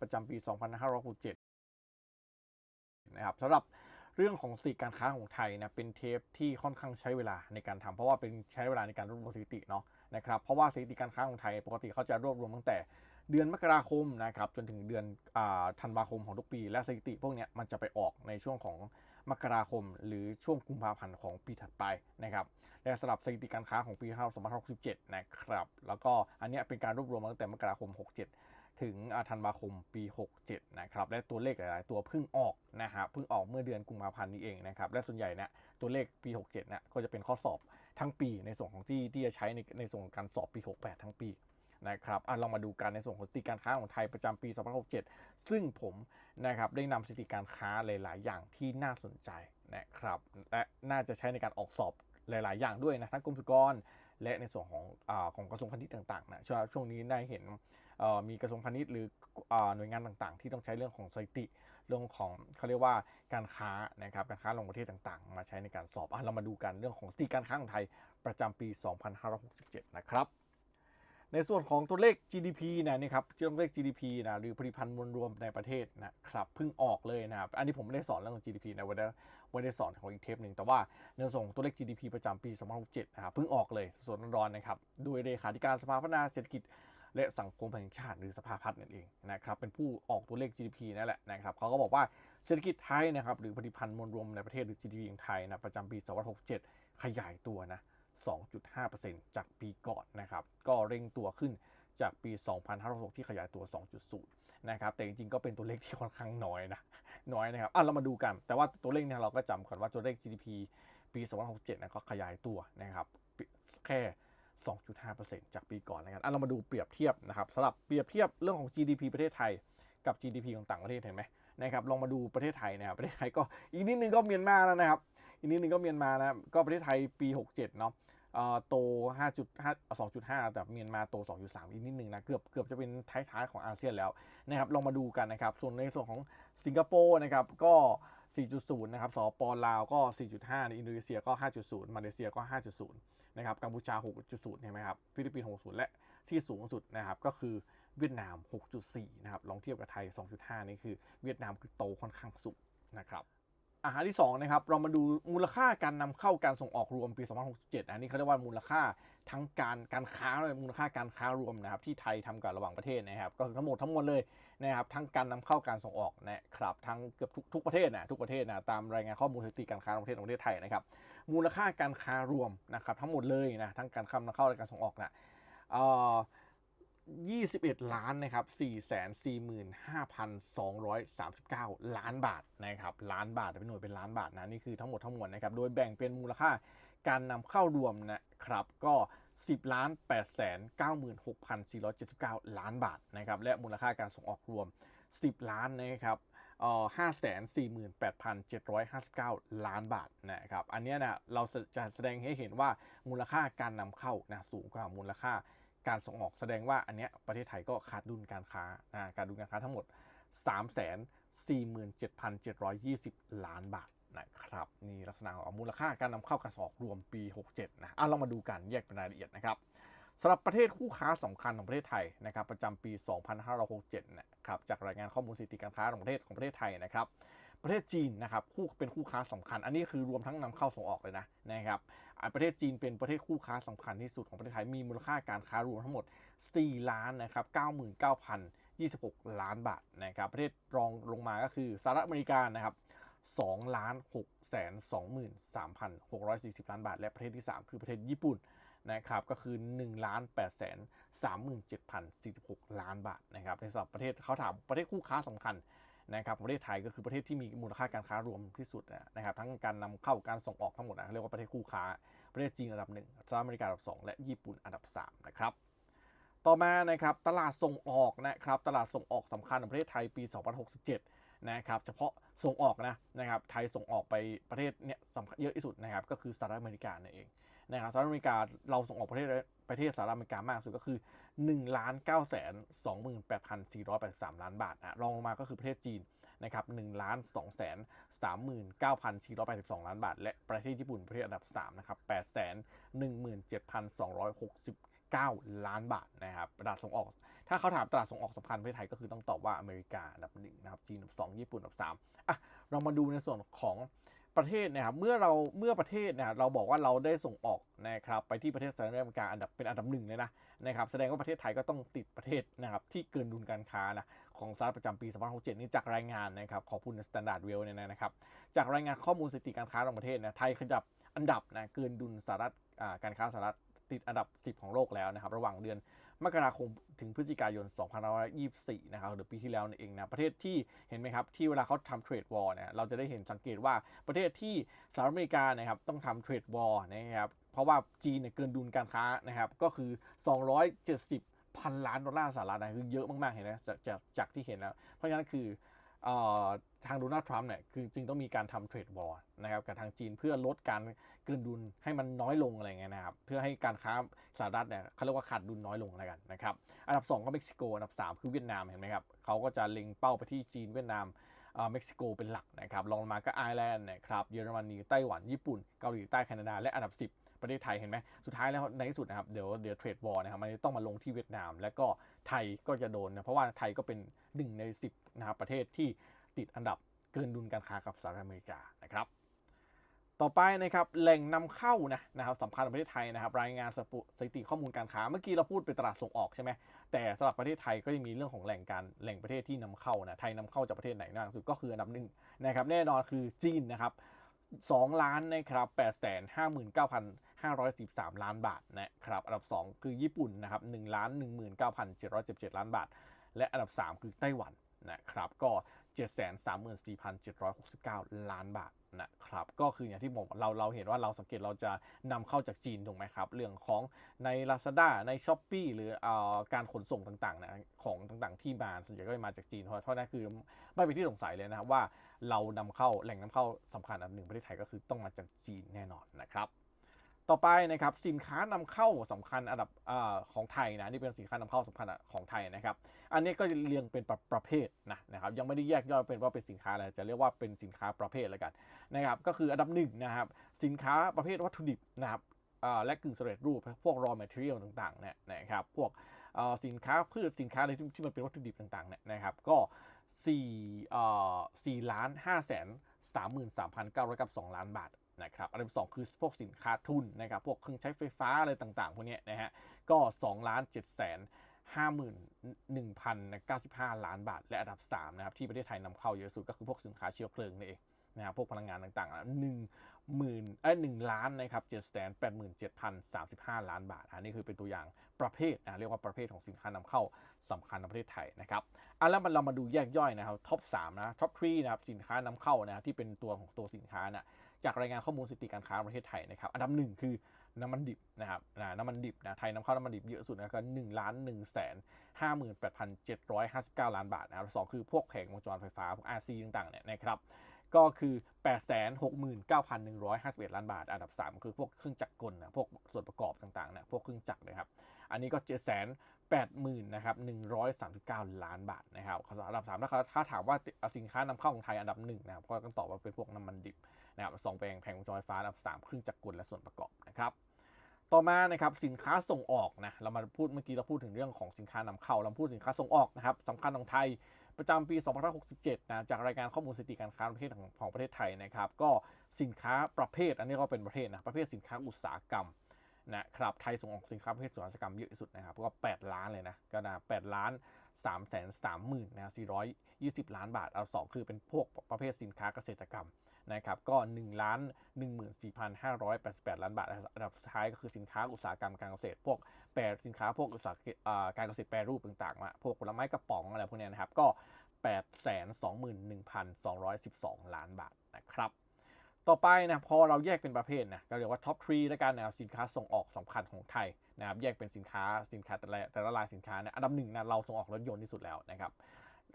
ประจำปี 2567 นะครับสำหรับเรื่องของสถิติการค้าของไทยนะเป็นเทปที่ค่อนข้างใช้เวลาในการทำเพราะว่าเป็นใช้เวลาในการรวบรวมสถิติเนาะนะครับเพราะว่าสถิติการค้าของไทยปกติเขาจะรวบรวมตั้งแต่เดือนมกราคมนะครับจนถึงเดือนธันวาคมของทุกปี และสถิติพวกนี้มันจะไปออกในช่วงของมกราคม หรือช่วงกุมภาพันธ์ของปีถัดไปนะครับและสำหรับสถิติการค้าของปี2567 นะครับ แล้วก็อันนี้เป็นการรวบรวมตั้งแต่มกราคม 67 ถึงธันวาคมปี 67 นะครับและตัวเลขหลาย ๆ ตัวเพิ่งออกนะฮะเพิ่งออกเมื่อเดือนกุมภาพันธ์นี้เองนะครับและส่วนใหญ่เนี่ยตัวเลขปี 67เนี่ยก็จะเป็นข้อสอบทั้งปีในส่วนของที่ที่จะใช้ในในส่วนของการสอบปี 68 ทั้งปีนะครับอะลองมาดูกันในส่วนของสถิติการค้าของไทยประจำปี 2067 ซึ่งผมนะครับได้นำสถิติการค้าหลาย ๆ อย่างที่น่าสนใจนะครับและน่าจะใช้ในการออกสอบหลาย ๆ อย่างด้วยนะทั้งกรมสุกร และในส่วนของอของกระทรวงพาณิชย์ต่างๆนะช่วงช่วงนี้ได้เห็นมีกระทรวงพาณิชย์หรืออหน่วยงานต่างๆ ที่ต้องใช้เรื่องของสถิติเรื่องของเขาเรียกว่าการค้านะครับการค้าลงประเทศต่างๆ มาใช้ในการสอบอเรามาดูกันเรื่องของสถิติการค้าของไทยประจำปี 2567 นะครับ ในส่วนของตัวเลข GDP นะนี่ครับตัวเลข GDP นะหรือผลิตภัณฑ์มวลรวมในประเทศนะครับเพิ่งออกเลยนะครับอันนี้ผมไม่ได้สอนเรื่องของ GDP นะวันนี้วันได้สอนของอีกเทปหนึ่งแต่ว่าในส่วนของตัวเลข GDP ประจำปี2067นะครับเพิ่งออกเลยสดๆร้อนๆนะครับโดยเลขาธิการสภาพัฒนาเศรษฐกิจและสังคมแห่งชาติหรือสภาพัฒน์นั่นเองนะครับเป็นผู้ออกตัวเลข GDP นั่นแหละนะครับเขาก็บอกว่าเศรษฐกิจไทยนะครับหรือผลิตภัณฑ์มวลรวมในประเทศหรือ GDP ของไทยนะประจำปี2567 ขยายตัวนะ 2.5%จากปีก่อนนะครับ ก็เร่งตัวขึ้นจากปี 2566ที่ขยายตัว 2.0 นะครับ แต่จริงๆ ก็เป็นตัวเลขที่ค่อนข้างน้อยนะ น้อยนะครับ อะ เรามาดูกัน แต่ว่าตัวเลขเนี่ยเราก็จำก่อนว่าตัวเลข GDP ปี2567นะก็ขยายตัวนะครับ แค่ 2.5%จากปีก่อนนะครับอะ เรามาดูเปรียบเทียบนะครับสำหรับเปรียบเทียบเรื่องของ GDP ประเทศไทยกับ GDP ของต่างประเทศเห็นไหมนะครับ ลองมาดูประเทศไทยนะครับ ประเทศไทยก็อีกนิดนึงก็เมียนมาแล้วนะครับ อีกนิดนึงก็เมียนมานะ ก็ประเทศไทยปี 67 เนาะ โต 5.5 2.5 แต่เมียนมาโต 2.3 อีกนิดนึงนะ เกือบเกือบจะเป็นท้ายๆของอาเซียนแล้วนะครับ ลองมาดูกันนะครับ ส่วนในส่วนของสิงคโปร์นะครับ ก็ 4.0 นะครับสปลาวก็ 4.5อินโดนีเซียก็ 5.0 มาเลเซียก็ 5.0 นะครับ กัมพูชา 6.0 เห็นไหมครับ ฟิลิปปินส์ 6.0 และที่สูงสุดนะครับก็คือเวียดนาม 6.4 นะครับ ลองเทียบกับไทย 2.5 นี่คือเวียดนามคือโตค่อนข้างสูงนะครับ อาหารที่2นะครับเรามาดูมูลค่าการนำเข้าการส่งออกรวมปี 2067 อันนี้เขาเรียกว่ามูลค่าทั้งการการค้าเลยมูลค่าการค้ารวมนะครับที่ไทยทำกับระหว่างประเทศนะครับก็คือทั้งหมดทั้งมวลเลยนะครับทั้งการนำเข้าการส่งออกนะครับทั้งเกือบทุกทุกประเทศนะทุกประเทศนะตามรายงานข้อมูลสถิติการค้าของประเทศของประเทศไทยนะครับมูลค่าการค้ารวมนะครับทั้งหมดเลยนะทั้งการค้านำเข้าและการส่งออกนะเอ่อ 21 ล้านนะครับ445,239 ล้านบาทนะครับล้านบาทเป็นหน่วยเป็นล้านบาทนะนี่คือทั้งหมดทั้งมวลนะครับโดยแบ่งเป็นมูลค่าการนำเข้ารวมนะครับก็ 10ล้าน8แสน96,479 ล้านบาทนะครับและมูลค่าการส่งออกรวม 10 ล้านนะครับเอ่อ548,759ล้านบาทนะครับ อันนี้นะเราจะแสดงให้เห็นว่ามูลค่าการนำเข้านะสูงกว่ามูลค่า การส่งออกแสดงว่าอันเนี้ยประเทศไทยก็ขาดดุลการค้านะขาดดุลการค้าทั้งหมด 3 4 7 7 2 0 ล้านบาทนะครับนี่ลักษณะของมูลค่าการนำเข้าการส่งออกรวมปี 67 นะอะเรามาดูกันแยกเป็นรายละเอียดนะครับสำหรับประเทศคู่ค้าสำคัญของประเทศไทยนะครับประจำปี 2567 นะครับจากรายงานข้อมูลสถิติการค้าของประเทศของประเทศไทยนะครับประเทศจีนนะครับคู่เป็นคู่ค้าสำคัญ อันนี้คือรวมทั้งนำเข้าส่งออกเลยนะนะครับ ประเทศจีนเป็นประเทศคู่ค้าสำคัญที่สุดของประเทศไทยมีมูลค่าการค้ารวมทั้งหมด 4 ล้านนะครับ99,026 ล้านบาทนะครับประเทศรองลงมาก็คือสหรัฐอเมริกานะครับ2ล้าน6แสน23,640 ล้านบาท และประเทศที่ 3 คือประเทศญี่ปุ่นนะครับก็คือ1ล้าน8แสน37,046 ล้านบาทนะครับในสำหรับประเทศเขาถามประเทศคู่ค้าสำคัญ นะครับประเทศไทยก็คือประเทศที่มีมูลค่าการค้ารวมที่สุดนะครับทั้งการนำเข้าการส่งออกทั้งหมดนะเรียกว่าประเทศคู่ค้า ประเทศจีนอันดับหนึ่งสหรัฐอเมริกาอันดับสองและญี่ปุ่นอันดับสามนะครับต่อมานะครับตลาดส่งออกนะครับตลาดส่งออกสำคัญของประเทศไทยปี 2067 นะครับเฉพาะส่งออกนะนะครับไทยส่งออกไปประเทศเนี่ยสำคัญเยอะที่สุดนะครับก็คือสหรัฐอเมริกานั่นเอง นะครับสหรัฐอเมริกาเราส่งออกประเทศประเทศสหรัฐอเมริกามากสุดก็คือ1ล้าน9แสน28,483 ล้านบาทอะรองลงมาก็คือประเทศจีนนะครับ1ล้าน2แสน39,482 ล้านบาท และประเทศญี่ปุ่นประเทศอันดับ3นะครับ8แสน17,269 9ล้านบาทนะครับตลาดส่งออก ถ้าเขาถามตลาดส่งออกสำคัญประเทศไทยก็คือต้องตอบว่าอเมริกาอันดับหนึ่งนะครับจีนอันดับสองญี่ปุ่นอันดับสามอะเรามาดูในส่วนของ ประเทศนะครับเมื่อเราเมื่อประเทศเนี่ยเราบอกว่าเราได้ส่งออกนะครับไปที่ประเทศสหรัฐอเมริกาอันดับเป็นอันดับหนึ่งเลยนะนะครับแสดงว่าประเทศไทยก็ต้องติดประเทศนะครับที่เกินดุลการค้านะของสหรัฐประจำปี2067นี้จากรายงานนะครับขอบคุณ Standard Well เนี่ยนะครับจากรายงานข้อมูลสถิติการค้าระหว่างประเทศนะไทยขยับอันดับนะเกินดุลสหรัฐการค้าสหรัฐติดอันดับ 10 ของโลกแล้วนะครับระหว่างเดือน มกราคมถึงพฤศจิกายน 2524 นะครับหรือปีที่แล้วนี่เองนะ ประเทศที่เห็นไหมครับ ที่เวลาเขาทำเทรดวอร์เนี่ยเราจะได้เห็นสังเกตว่าประเทศที่สหรัฐอเมริกานะครับต้องทำเทรดวอร์นะครับ เพราะว่าจีนเนี่ยเกินดุลการค้านะครับ ก็คือ 270พันล้านดอลลาร์สหรัฐนะคือเยอะมากๆเห็นไหมจากจากที่เห็นแล้ว เพราะฉะนั้นคือ ทางโดนัลด์ทรัมป์เนี่ยคือจึงต้องมีการทำเทรดวอร์นะครับกับทางจีนเพื่อลดการเกินดุลให้มันน้อยลงอะไรเงี้ยนะครับเพื่อให้การค้าสหรัฐเนี่ยเขาเรียกว่าขาดดุลน้อยลงแล้วกันนะครับอันดับ 2 ก็เม็กซิโกอันดับ 3 คือเวียดนามเห็นไหมครับเขาก็จะเล็งเป้าไปที่จีนเวียดนามเม็กซิโกเป็นหลักนะครับรองลงมาก็ไอร์แลนด์นะครับเยอรมนีไต้หวันญี่ปุ่นเกาหลีใต้แคนาดาและอันดับ 10ประเทศไทยเห็นไหมสุดท้ายแล้วในที่สุดนะครับเดี๋ยวเดี๋ยวเทรดวอร์นะครับมันจะต้องมาลงที่เวียดนาม แล้วก็ไทยก็จะโดนนะเพราะว่าไทยก็เป็นหนึ่งใน 10 นะครับประเทศที่ติดอันดับเกินดุลการค้ากับสหรัฐอเมริกานะครับต่อไปนะครับแหล่งนำเข้านะนะครับสำคัญของประเทศไทยนะครับ รายงานสปุสถิติข้อมูลการค้าเมื่อกี้เราพูดเป็นตลาดส่งออกใช่ไหมแต่สำหรับประเทศไทยก็ยังมีเรื่องของแหล่งการแหล่งประเทศที่นำเข้านะไทยนำเข้าจากประเทศไหนมากที่สุดก็คืออันดับหนึ่งนะครับแน่นอนคือจีนนะครับ2ล้านนะครับ8 5 9 5 1 3ล้านบาทนะครับอันดับ2คือญี่ปุ่นนะครับ1ล้าน19,777ล้านบาท และอันดับ3คือไต้หวัน นะครับก็ 734,769 ล้านบาทนะครับก็คืออย่างที่ผมเราเราเห็นว่าเราสังเกตเราจะนำเข้าจากจีนถูกไหมครับ เรื่องของใน Lazada ใน s h อ p e e หรืออการขนส่งต่างๆนะของต่างๆที่มาส่วนใหญ่ก็มาจากจีน เพราะเพราะนั่นคือไม่เป็นที่สงสัยเลยนะครับว่าเรานำเข้าแหล่งนำเข้าสำคัญอันหนึ่งประเทศไทยก็คือต้องมาจากจีนแน่นอนนะครับ ต่อไปนะครับสินค้านำเข้าสำคัญอันดับอของไทยนะนี่เป็นสินค้านำเข้าสำคัญของไทยนะครับอันนี้ก็จะเรียงเป็นประประเภทนะนะครับยังไม่ได้แยกย่อยเป็นว่าเป็นสินค้าอะไรจะเรียกว่าเป็นสินค้าประเภทแล้วกันนะครับก็คืออันดับหนึ่งนะครับสินค้าประเภทวัตถุดิบนะครับและกึ่งสำเร็จรูปพวก raw material ต่างๆเนี่ยนะครับพวกสินค้าพืชสินค้าอะไรที่มันเป็นวัตถุดิบต่างๆเนี่ยนะครับก็4เอ่อ4ล้าน5แสน33,992ล้านบาท นะครับอันดับสองคือพวกสินค้าทุนนะครับพวกเครื่องใช้ไฟฟ้าอะไรต่างๆพวกนี้นะฮะก็2ล้าน7แสน51,095ล้านบาท และอันดับ3นะครับที่ประเทศไทยนำเข้าเยอะสุดก็คือพวกสินค้าเชื้อเพลิงนี่เองนะครับพวกพลังงานต่างๆอะหนึ่ง หมื่นเอ้ยหนึ่งล้านนะครับเจ็ดแสนแปดหมื่นเจ็ดพันสามสิบห้าล้านบาท อันนี้คือเป็นตัวอย่างประเภทนะเรียกว่าประเภทของสินค้านำเข้าสำคัญในประเทศไทยนะครับอะแล้วมันเรามาดูแยกย่อยนะครับท็อป3นะท็อป3นะครับสินค้านำเข้านะที่เป็นตัวของตัวสินค้านะจากรายงานข้อมูลสถิติการค้าประเทศไทยนะครับอันดับหนึ่งคือน้ำมันดิบนะครับน้ำมันดิบนะไทยนำเข้าน้ำมันดิบเยอะสุดนะก็หนึ่งล้านหนึ่งแสนห้าหมื่นแปดพันเจ็ดร้อยห้าสิบเก้าล้านบาทนะครับสองคือพวกแผงวงจรไฟฟ้าพวก RC ต่างๆเนี่ยนะครับ ก็คือ 8 6 9 1 5 1 ล้านบาท อันดับ 3 คือพวกเครื่องจักรกลนะพวกส่วนประกอบต่างๆนะพวกเครื่องจักรนะครับ อันนี้ก็ 7 8 0 0 0 0นะครับ139 ล้านบาทนะครับอันดับ3ถ้าเขาถ้าถามว่าสินค้านำเข้าของไทยอันดับหนึ่งนะครับก็ต้องตอบว่าเป็นพวกน้ำมันดิบนะครับสองแปลงแผงวงจรไฟฟ้าอันดับ 3 เครื่องจักรกลและส่วนประกอบนะครับต่อมานะครับสินค้าส่งออกนะเรามาพูดเมื่อกี้เราพูดถึงเรื่องของสินค้านำเข้า เราพูดสินค้าส่งออกนะครับสำคัญของไทย ประจำปี2567 นะ จากรายการข้อมูลสถิติการค้าประเทศของของประเทศไทยนะครับ ก็สินค้าประเภท อันนี้ก็เป็นประเภทนะ ประเภทสินค้าอุตสาหกรรมนะครับ ไทยส่งออกสินค้าประเภทอุตสาหกรรมเยอะที่สุดนะครับ ก็ 8 ล้านเลยนะ ก็นะ8ล้าน3 3 0 0 0 0นะ420 ล้านบาท เอาสองคือเป็นพวกประเภทสินค้าเกษตรกรรม นะครับก็1ล้าน14,588 ล้านบาทอันดับสุดท้ายก็คือสินค้าอุตสาหกรรมการเกษตร พวกแปรสินค้าพวกอุตสาหการเกษตรแปรรูปต่างๆมาพวกผลไม้กระป๋องอะไรพวกนี้นะครับก็ 821,212 ล้านบาทนะครับต่อไปนะพอเราแยกเป็นประเภทนะก็เรียกว่าท็อปทรีแล้วกันนะสินค้าส่งออกสำคัญของไทยนะครับแยกเป็นสินค้าสินค้าแต่ละแต่ละรายสินค้านี่ยอันดับหนึ่งนะเราส่งออกรถยนต์ที่สุดแล้วนะครับ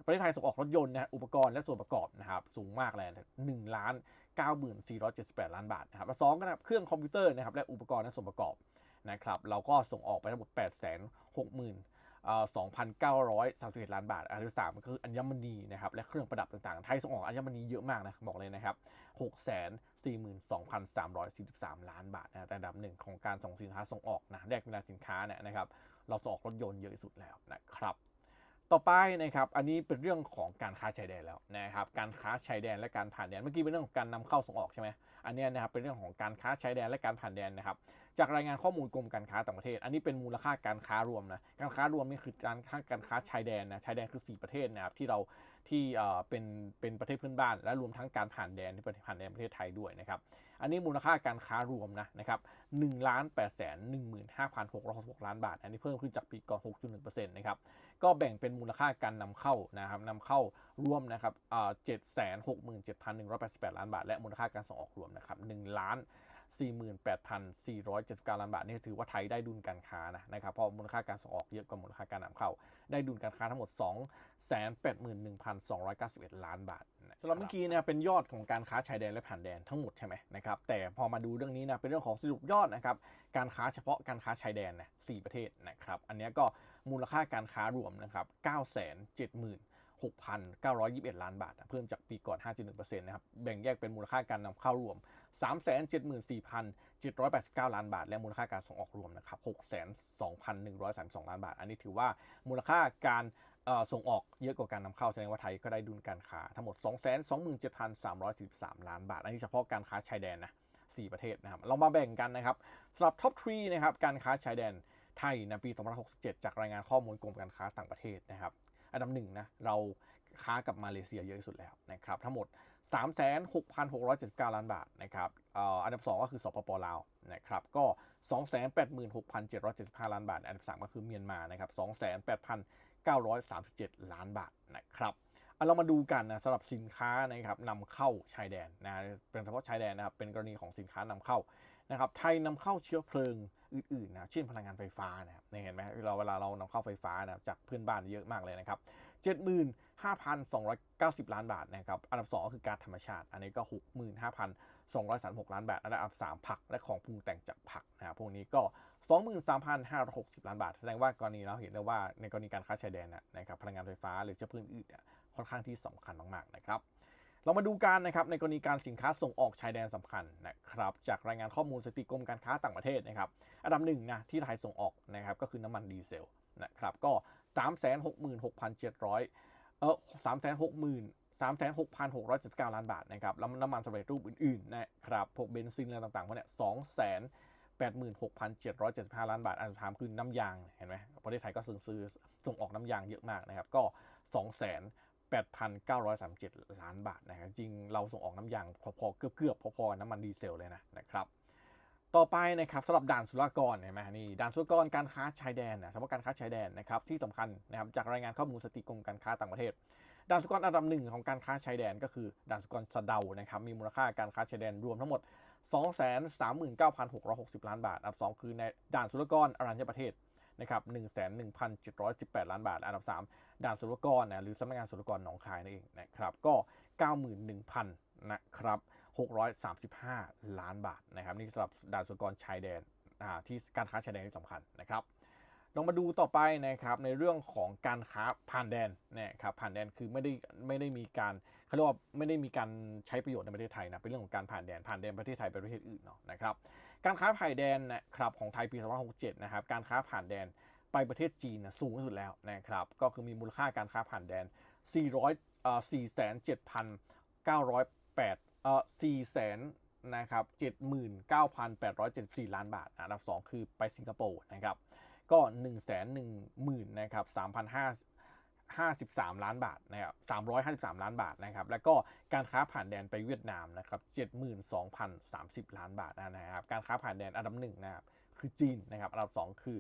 ประเทศไทยส่งออกรถยนต์นะอุปกรณ์และส่วนประกอบนะครับสูงมากเลยหนึ่งล้านเก้าหมื่นสี่ร้อยเจ็ดสิบแปดล้านบาทนะครับสองก็นะเครื่องคอมพิวเตอร์นะครับและอุปกรณ์และส่วนประกอบนะครับเราก็ส่งออกไปทั้งหมดแปดแสนหกหมื่นเอ่อ2,931ล้านบาท อันดับสามก็คืออัญมณีนะครับและเครื่องประดับต่างๆ ไทยส่งออกอัญมณีเยอะมากนะ บอกเลยนะครับ 642,343 ล้านบาทนะแต่อันดับหนึ่งของการส่งสินค้าส่งออกนะแรกเป็นสินค้าเนี่ยนะครับ เราส่งออกรถยนต์เยอะที่สุดแล้วนะครับ ต่อไปนะครับอันนี้เป็นเรื่องของการค้าชายแดนแล้วนะครับการค้าชายแดนและการผ่านแดนเมื่อกี้เป็นเรื่องของการนำเข้าส่งออกใช่ไหมอันนี้นะครับเป็นเรื่องของการค้าชายแดนและการผ่านแดนนะครับจากรายงานข้อมูลกรมการค้าต่างประเทศ อันนี้เป็นมูลค่าการค้ารวมนะการค้ารวมนี่คือการค้าการค้าชายแดนนะชายแดนคือ 4 ประเทศนะครับที่เราที่เอ่อเป็นเป็นประเทศเพื่อนบ้าน และรวมทั้งการผ่านแดนที่ผ่านแดนประเทศไทยด้วยนะครับ อันนี้มูลค่าการค้ารวมนะนะครับ1ล้าน8แสน15,666ล้านบาท อันนี้เพิ่มขึ้นจากปีก่อน6.1%นะครับ ก็แบ่งเป็นมูลค่าการนำเข้านะครับนำเข้ารวมนะครับเจ็ดแสนหกหมื่นเจ็ดพันหนึ่งร้อยแปดสิบแปดล้านบาท และมูลค่าการส่งออกรวมนะครับหนึ่งล้านสี่หมื่นแปดพันสี่ร้อยเจ็ดสิบเก้าล้านบาทนี่ถือว่าไทยได้ดุลการค้านะนะครับเพราะมูลค่าการส่งออกเยอะกว่ามูลค่าการนำเข้า ได้ดุลการค้าทั้งหมด 2 8 1 2 9 1 ล้านบาท สำหรับเมื่อกี้เนี่ยเป็นยอดของการค้าชายแดนและผ่านแดนทั้งหมดใช่ไหมนะครับแต่พอมาดูเรื่องนี้นะเป็นเรื่องของสรุปยอดนะครับการค้าเฉพาะการค้าชายแดนนะสี่ประเทศนะครับอันนี้ก็มูลค่าการค้ารวมนะครับ9 7 0 6,921 ล้านบาทนะเพิ่มจากปีก่อน 5.1%นะครับ แบ่งแยกเป็นมูลค่าการนำเข้ารวม 374,789 ล้านบาท และมูลค่าการส่งออกรวมนะครับ 602,132 ล้านบาท อันนี้ถือว่ามูลค่าการ ส่งออกเยอะกว่าการนำเข้าแสดงว่าไทยก็ได้ดุลการค้าทั้งหมด 227,343 ล้านบาท อันนี้เฉพาะการค้าชายแดนนะ4ประเทศนะครับเรามาแบ่งกันนะครับสำหรับท็อปทรีนะครับการค้าชายแดนไทยในปี 2567 จากรายงานข้อมูลกรมการค้าต่างประเทศนะครับอันดับหนึ่งนะเราค้ากับมาเลเซียเยอะที่สุดแล้วนะครับทั้งหมด 36,679 ล้านบาทนะครับอันดับ 2 ก็คือสปปลาวนะครับก็ 286,775 ล้านบาท อันดับ 3 ก็คือเมียนมานะครับ 937 ล้านบาทนะครับเอาเรามาดูกันนะสำหรับสินค้านะครับนำเข้าชายแดนนะเป็นเฉพาะชายแดนนะครับเป็นกรณีของสินค้านำเข้านะครับไทยนำเข้าเชื้อเพลิงอื่นๆนะเช่นพลังงานไฟฟ้านะครับเห็นไหมเราเวลาเรานำเข้าไฟฟ้านะจากเพื่อนบ้านเยอะมากเลยนะครับ75,290 ล้านบาทนะครับอันดับ 2 ก็คือการธรรมชาติ อันนี้ก็ 65,236 ล้านบาท อันดับ 3 ผักและของปรุงแต่งจากผักนะครับพวกนี้ก็ 23,560 ล้านบาท แสดงว่ากรณีเราเห็นได้ว่าในกรณีการค้าชายแดนนะครับพลังงานไฟฟ้าหรือเชื้อเพลิงอื่นเนี่ยค่อนข้างที่สำคัญมากๆนะครับเรามาดูกันนะครับในกรณีการสินค้าส่งออกชายแดนสำคัญนะครับจากรายงานข้อมูลสถิติกรมการค้าต่างประเทศนะครับอันดับหนึ่งนะที่ไทยส่งออกนะครับก็คือน้ำมันดีเซลนะครับก็ 366,700เออสามแสนหกหมื่นสามแสนหกพันหกร้อยเจ็ดเก้าล้านบาทนะครับแล้วน้ำมันสำเร็จรูปอื่นๆนะครับพวกเบนซินอะไรต่างๆพวกเนี้ย สองแสนแปดหมื่นหกพันเจ็ดร้อยเจ็ดสิบห้าล้านบาท อันสุดท้ายคือน้ำยาง เห็นไหมประเทศไทยก็ซื้อซื้อส่งออกน้ำยางเยอะมากนะครับ ก็สองแสนแปดพันเก้าร้อยสามเจ็ดล้านบาทนะครับ จริงเราส่งออกน้ำยางพอๆ เกือบๆ พอๆ น้ำมันดีเซลเลยนะนะครับ ต่อไปนะครับสำหรับด่านศุลกรเห็นไหมนี่ด่านศุลกรการค้าชายแดนนะเฉพาะการค้าชายแดนนะครับที่สำคัญนะครับจากรายงานข้อมูลสถิติกรมการค้าต่างประเทศด่านสุกรอันดับหนึ่งของการค้าชายแดนก็คือด่านสุกรสะเดานะครับมีมูลค่าการค้าชายแดนรวมทั้งหมด 239,660 ล้านบาท อันดับ 2 คือในด่านสุลกรอรัญญประเทศนะครับ11,718 ล้านบาท อันดับ 3 ด่านสุลกรนะหรือสำนักงานสุลกรหนองคายนั่นเองนะครับก็ 91,000นะครับ635 ล้านบาทนะครับนี่สำหรับด่านสุลกรชายแดนที่การค้าชายแดนที่สำคัญนะครับลองมาดูต่อไปนะครับในเรื่องของการค้าผ่านแดนนะครับผ่านแดนคือไม่ได้ไม่ได้มีการ เขาเรียกว่าไม่ได้มีการใช้ประโยชน์ในประเทศไทยนะเป็นเรื่องของการผ่านแดนผ่านแดนประเทศไทยไปประเทศอื่นเนาะนะครับการค้าผ่านแดนนะครับของไทยปี2567นะครับการค้าผ่านแดนไปประเทศจีนนะสูงที่สุดแล้วนะครับก็คือมีมูลค่าการค้าผ่านแดน 400เอ่อ4,7,908เอ่อ4แสนนะครับ79,874 ล้านบาท อันดับ 2 คือไปสิงคโปร์นะครับ ก็ 1 1 0 0 0 0นะครับ 3,553 ล้านบาทนะครับ353 ล้านบาทนะครับ แล้วก็การค้าผ่านแดนไปเวียดนามนะครับ72,030 ล้านบาทนะครับ การค้าผ่านแดนอันดับหนึ่งนะครับคือจีนนะครับ อันดับ 2 คือ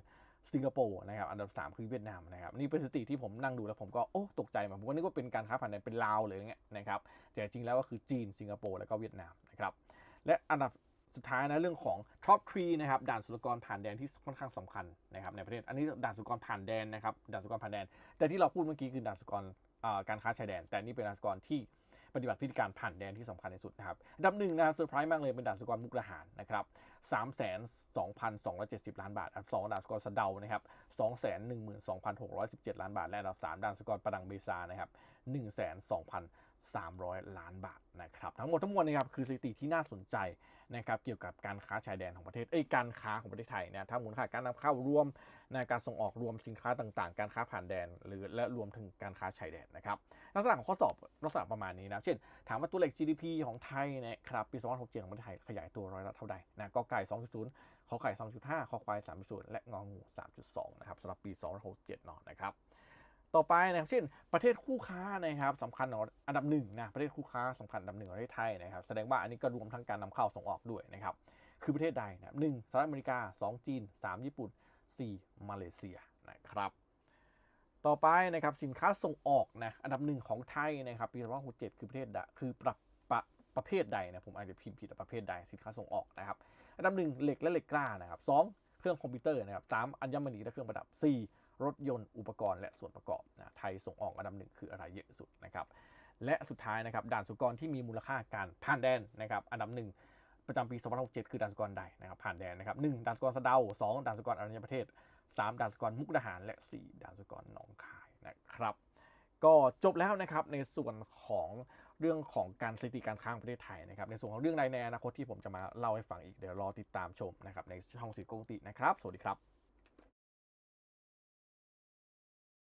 สิงคโปร์นะครับ อันดับ 3 คือเวียดนามนะครับ นี่เป็นสถิติที่ผมนั่งดูแล้วผมก็โอ้ตกใจมาผมก็นึกว่าเป็นการค้าผ่านแดนเป็นลาวเลยเงี้ยนะครับ แต่จริงแล้วก็คือจีนสิงคโปร์แล้วก็เวียดนามนะครับ และอันดับ สุดท้ายนะเรื่องของ top 3นะครับด่านสุลกรผ่านแดนที่ค่อนข้างสำคัญนะครับในประเทศอันนี้ด่านสุลกรผ่านแดนนะครับด่านสุลกรผ่านแดน แต่ที่เราพูดเมื่อกี้คือด่านสุลกรการค้าชายแดน แต่นี่เป็นด่านสุลกรที่ปฏิบัติพฤติการผ่านแดนที่สำคัญที่สุดนะครับดับหนึ่งนะฮะเซอร์ไพรส์มากเลยเป็นด่านสุกรมุกดาหารนะครับ3 2 2 7 0ล้านบาทอันดับสองด่านสุกรสะเดานะครับ2 1 2 6 1 7ล้านบาท และอันดับสามด่านสุกรประดังเบซานะครับ1 2 300ล้านบาทนะครับทั้งหมดทั้งมวลนะครับคือสถิติที่น่าสนใจ นะครับเกี่ยวกับการค้าชายแดนของประเทศเอ้ยการค้าของประเทศไทยนะทั้งมูลค่าการนำเข้ารวมนะการส่งออกรวมสินค้าต่างๆ การค้าผ่านแดน หรือและรวมถึงการค้าชายแดนนะครับลักษณะของข้อสอบลักษณะประมาณนี้นะเช่น ถามว่าตัวเลข GDP ของไทยนะครับปี2067ของประเทศไทยขยายตัวร้อยละเท่าใดนะกอไก่ 2.0ขอไข่ 2.5ขอควาย 3.0 และงองู 3.2 นะครับสำหรับปี2067เนาะนะครับ ต่อไปนะครับเช่นประเทศคู่ค้านะครับสำคัญของอันดับหนึ่งนะประเทศคู่ค้าสำคัญอันดับหนึ่งของประเทศไทยนะครับแสดงว่าอันนี้ก็รวมทั้งการนำเข้าส่งออกด้วยนะครับคือประเทศใดนะครับหนึ่งสหรัฐอเมริกา 2 จีน 3 ญี่ปุ่น 4 มาเลเซียนะครับต่อไปนะครับสินค้าส่งออกนะอันดับหนึ่งของไทยนะครับปี2567คือประเทศใดคือประประประเภทใดนะผมอาจจะพิมพ์ผิดประเภทใดสินค้าส่งออกนะครับอันดับหนึ่งเหล็กและเหล็กกล้านะครับสองเครื่องคอมพิวเตอร์นะครับสามอัญมณีและเครื่องประดับสี่ รถยนต์อุปกรณ์และส่วนประกอบนะไทยส่งออกอันดับหนึ่งคืออะไรเยอะสุดนะครับและสุดท้ายนะครับด่านสุกรที่มีมูลค่าการผ่านแดนนะครับอันดับหนึ่งประจำปี2067 คือด่านสุกรใดนะครับผ่านแดนนะครับหนึ่งด่านสุกรสะเดาสองด่านสุกรอรัญญประเทศสามด่านสุกรมุกดาหาร และสี่ด่านสุกรหนองคายนะครับก็จบแล้วนะครับในส่วนของเรื่องของการสถิติการค้างประเทศไทยนะครับในส่วนของเรื่องใดในอนาคตที่ผมจะมาเล่าให้ฟังอีกเดี๋ยวรอติดตามชมนะครับในช่องสีโกตินะครับ สวัสดีครับ